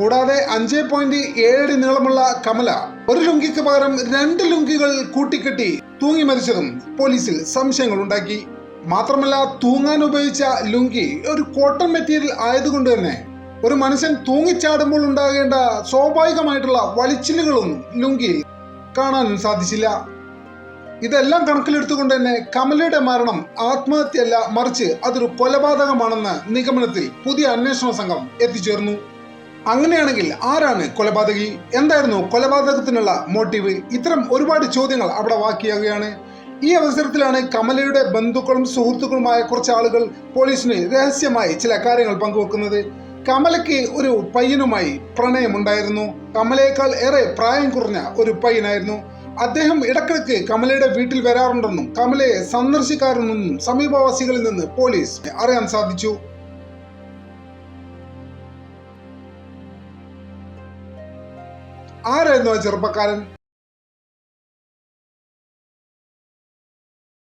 കൂടാതെ അഞ്ച് പോയിന്റ് ഏഴടി നീളമുള്ള കമല ഒരു ലുങ്കിക്ക് പകരം രണ്ട് ലുങ്കികൾ കൂട്ടിക്കെട്ടി തൂങ്ങി മരിച്ചതും പോലീസിൽ സംശയങ്ങൾ ഉണ്ടാക്കി മാത്രമല്ല തൂങ്ങാൻ ഉപയോഗിച്ച ലുങ്കി ഒരു കോട്ടൺ മെറ്റീരിയൽ ആയതുകൊണ്ട് തന്നെ ഒരു മനുഷ്യൻ തൂങ്ങിച്ചാടുമ്പോൾ ഉണ്ടാകേണ്ട സ്വാഭാവികമായിട്ടുള്ള വളിച്ചിലുകളൊന്നും ലുങ്കിയിൽ കാണാനും സാധിച്ചില്ല. ഇതെല്ലാം കണക്കിലെടുത്തുകൊണ്ട് തന്നെ കമലയുടെ മരണം ആത്മഹത്യയല്ല മറിച്ച് അതൊരു കൊലപാതകമാണെന്ന് നിഗമനത്തിൽ പുതിയ അന്വേഷണ സംഘം എത്തിച്ചേർന്നു. അങ്ങനെയാണെങ്കിൽ ആരാണ് കൊലപാതകി? എന്തായിരുന്നു കൊലപാതകത്തിനുള്ള മോട്ടീവ്? ഇത്തരം ഒരുപാട് ചോദ്യങ്ങൾ അവിടെ വാക്കിയാകുകയാണ് ഈ അവസരത്തിലാണ് കമലയുടെ ബന്ധുക്കളും സുഹൃത്തുക്കളുമായ കുറച്ച് ആളുകൾ പോലീസിന് രഹസ്യമായി ചില കാര്യങ്ങൾ പങ്കുവെക്കുന്നത്. കമലയ്ക്ക് ഒരു പയ്യനുമായി പ്രണയമുണ്ടായിരുന്നു. കമലയേക്കാൾ ഏറെ പ്രായം കുറഞ്ഞ ഒരു പയ്യനായിരുന്നു. അദ്ദേഹം ഇടക്കിടക്ക് കമലയുടെ വീട്ടിൽ വരാറുണ്ടെന്നും കമലയെ സന്ദർശിക്കാറുണ്ടെന്നും സമീപവാസികളിൽ നിന്ന് പോലീസ് അറിയാൻ സാധിച്ചു. ആരായിരുന്നു ആ ചെറുപ്പക്കാരൻ?